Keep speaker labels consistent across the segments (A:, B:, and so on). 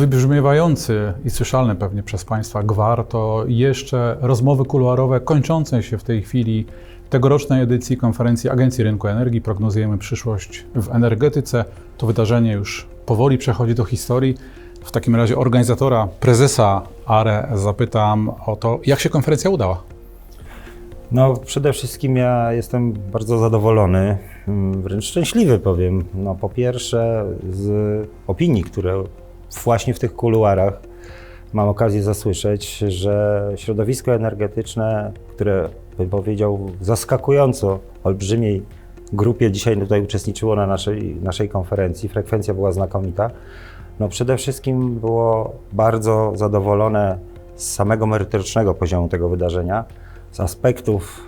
A: wybrzmiewający i słyszalny pewnie przez Państwa gwar to jeszcze rozmowy kuluarowe kończące się w tej chwili tegorocznej edycji konferencji Agencji Rynku Energii. Prognozujemy przyszłość w energetyce. To wydarzenie już powoli przechodzi do historii. W takim razie organizatora, prezesa ARE zapytam o to, jak się konferencja udała.
B: No, przede wszystkim ja jestem bardzo zadowolony, mm, wręcz szczęśliwy powiem. No, po pierwsze z opinii, które właśnie w tych kuluarach mam okazję zasłyszeć, że środowisko energetyczne, które bym powiedział zaskakująco olbrzymiej grupie dzisiaj tutaj uczestniczyło na naszej, naszej konferencji, frekwencja była znakomita. No przede wszystkim było bardzo zadowolone z samego merytorycznego poziomu tego wydarzenia, z aspektów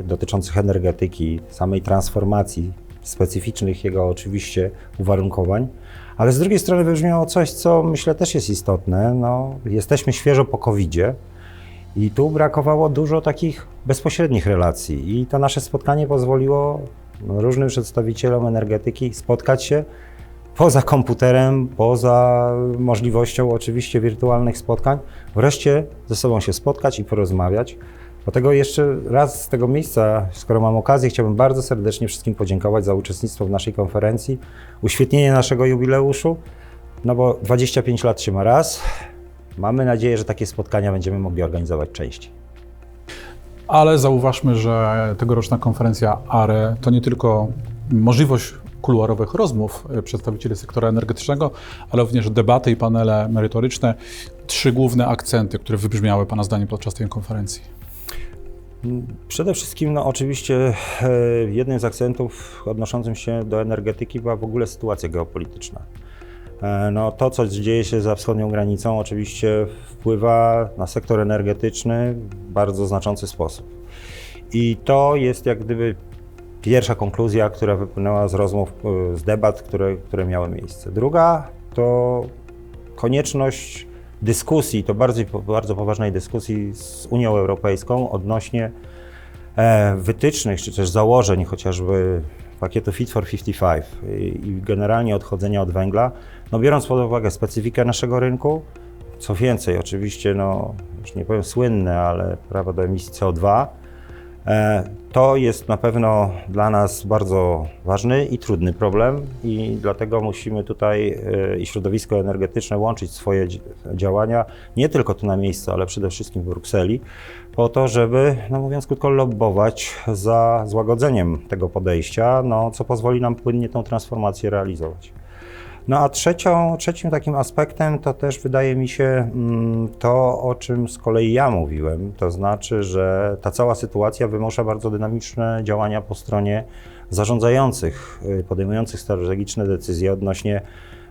B: y, dotyczących energetyki, samej transformacji, specyficznych jego oczywiście uwarunkowań, ale z drugiej strony wybrzmiało coś, co myślę też jest istotne. No, jesteśmy świeżo po COVID-zie i tu brakowało dużo takich bezpośrednich relacji i to nasze spotkanie pozwoliło no, różnym przedstawicielom energetyki spotkać się poza komputerem, poza możliwością oczywiście wirtualnych spotkań, wreszcie ze sobą się spotkać i porozmawiać. Dlatego jeszcze raz z tego miejsca, skoro mam okazję, chciałbym bardzo serdecznie wszystkim podziękować za uczestnictwo w naszej konferencji, uświetnienie naszego jubileuszu, no bo 25 lat się ma raz. Mamy nadzieję, że takie spotkania będziemy mogli organizować częściej.
A: Ale zauważmy, że tegoroczna konferencja ARE to nie tylko możliwość kuluarowych rozmów e, przedstawicieli sektora energetycznego, ale również debaty i panele merytoryczne. Trzy główne akcenty, które wybrzmiały Pana zdaniem podczas tej konferencji.
B: Przede wszystkim, no oczywiście, e, jednym z akcentów odnoszącym się do energetyki była w ogóle sytuacja geopolityczna. E, No, to, co dzieje się za wschodnią granicą, oczywiście wpływa na sektor energetyczny w bardzo znaczący sposób. I to jest jak gdyby pierwsza konkluzja, która wypłynęła z rozmów, e, z debat, które, które miały miejsce. Druga to konieczność dyskusji, to bardzo, bardzo poważnej dyskusji z Unią Europejską odnośnie e, wytycznych czy też założeń chociażby pakietu Fit for 55 i, generalnie odchodzenia od węgla, no biorąc pod uwagę specyfikę naszego rynku, co więcej, oczywiście, no już nie powiem słynne, ale prawo do emisji CO2, E, To jest na pewno dla nas bardzo ważny i trudny problem i dlatego musimy tutaj e, i środowisko energetyczne łączyć swoje dzi- działania nie tylko tu na miejscu, ale przede wszystkim w Brukseli, po to, żeby, no mówiąc krótko, lobbować za złagodzeniem tego podejścia, no, co pozwoli nam płynnie tą transformację realizować. No a trzecią, trzecim takim aspektem to też wydaje mi się mm, to, o czym z kolei ja mówiłem, to znaczy, że ta cała sytuacja wymusza bardzo dynamiczne działania po stronie zarządzających, y, podejmujących strategiczne decyzje odnośnie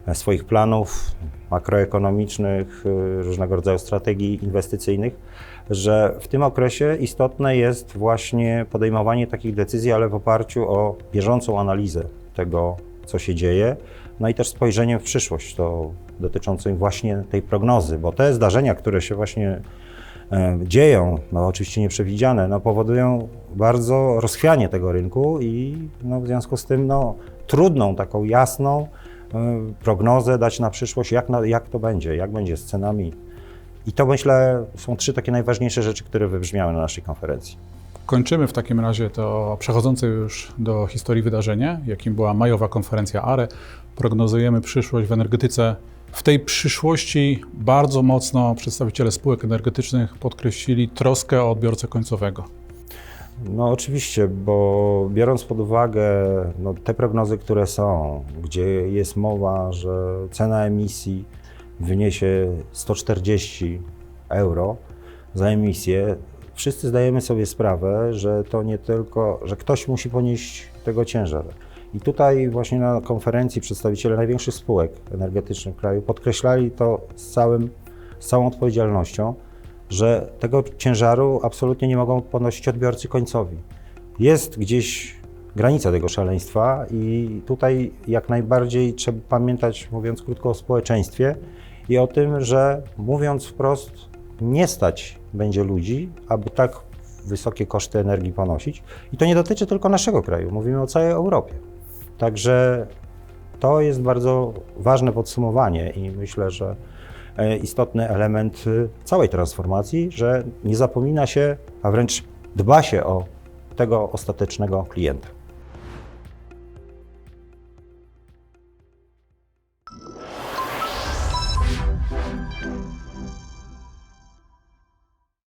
B: e, swoich planów makroekonomicznych, y, różnego rodzaju strategii inwestycyjnych, że w tym okresie istotne jest właśnie podejmowanie takich decyzji, ale w oparciu o bieżącą analizę tego, co się dzieje, no i też spojrzeniem w przyszłość, to dotyczącą właśnie tej prognozy, bo te zdarzenia, które się właśnie e, dzieją, no oczywiście nieprzewidziane, no powodują bardzo rozchwianie tego rynku i no w związku z tym no, trudną, taką jasną e, prognozę dać na przyszłość, jak, na, jak to będzie, jak będzie z cenami. I to myślę są trzy takie najważniejsze rzeczy, które wybrzmiały na naszej konferencji.
A: Kończymy w takim razie to przechodzące już do historii wydarzenie, jakim była majowa konferencja ARE. Prognozujemy przyszłość w energetyce. W tej przyszłości bardzo mocno przedstawiciele spółek energetycznych podkreślili troskę o odbiorcę końcowego.
B: No oczywiście, bo biorąc pod uwagę no, te prognozy, które są, gdzie jest mowa, że cena emisji wyniesie 140 euro za emisję, wszyscy zdajemy sobie sprawę, że to nie tylko, że ktoś musi ponieść tego ciężar. I tutaj właśnie na konferencji przedstawiciele największych spółek energetycznych w kraju podkreślali to z, całym, z całą odpowiedzialnością, że tego ciężaru absolutnie nie mogą ponosić odbiorcy końcowi. Jest gdzieś granica tego szaleństwa i tutaj jak najbardziej trzeba pamiętać, mówiąc krótko, o społeczeństwie i o tym, że mówiąc wprost, nie stać będzie ludzi, aby tak wysokie koszty energii ponosić. I to nie dotyczy tylko naszego kraju, mówimy o całej Europie. Także To jest bardzo ważne podsumowanie i myślę, że e, istotny element y, całej transformacji, że nie zapomina się, a wręcz dba się o tego ostatecznego klienta.